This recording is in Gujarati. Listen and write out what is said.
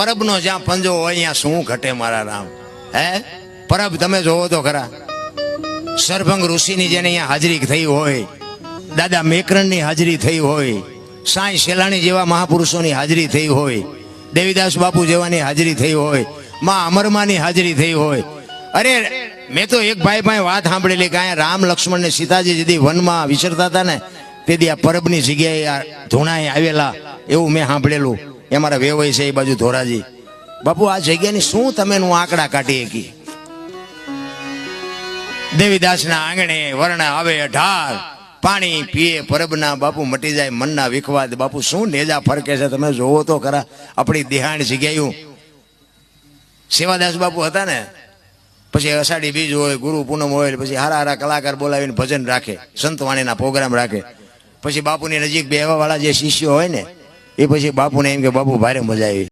પરબનો જ્યાં પંજો હોય, અહીંયા શું ઘટે મારા રામ? હે? પરબ તમે જોવો તો ખરા. સરભંગ ઋષિની જેને અહીંયા હાજરી થઈ હોય, દાદા મેકરણની હાજરી થઈ હોય, સાંઈ શેલાણી જેવા મહાપુરુષોની હાજરી થઈ હોય, દેવીદાસ બાપુ જેવાની હાજરી થઈ હોય, માં અમરમાની હાજરી થઈ હોય. અરે, મેં તો એક ભાઈ ભાઈ વાત સાંભળેલી કે રામ, લક્ષ્મણ ને સીતાજી જેથી વનમાં વિચરતા હતા ને તેથી આ પરબની જગ્યાએ આ ધૂણાએ આવેલા, એવું મેં સાંભળેલું. એ મારા વેવાય છે એ બાજુ ધોરાજી. બાપુ, આ જગ્યાની શું તમે નું આંકડા કાઢી શકી દેવીદાસના આંગણે વર્ણ આવે અઢાર પાણી પીએ, પરબના બાપુ મટી જાય, મનના વિખવાદ. બાપુ, શું નેજા ફરકે છે તમે જોવો તો ખરા, આપણી દેહાણ જગ્યાયું. સેવાદાસ બાપુ હતા ને, પછી અષાઢી બીજ હોય, ગુરુ પૂનમ હોય, પછી હારા હારા કલાકાર બોલાવીને ભજન રાખે, સંતવાણીના પ્રોગ્રામ રાખે. પછી બાપુની નજીક બેહવા વાળા જે શિષ્યો હોય ને એ પછી બાપુને એમ કે બાપુ ભારે મજા આવી.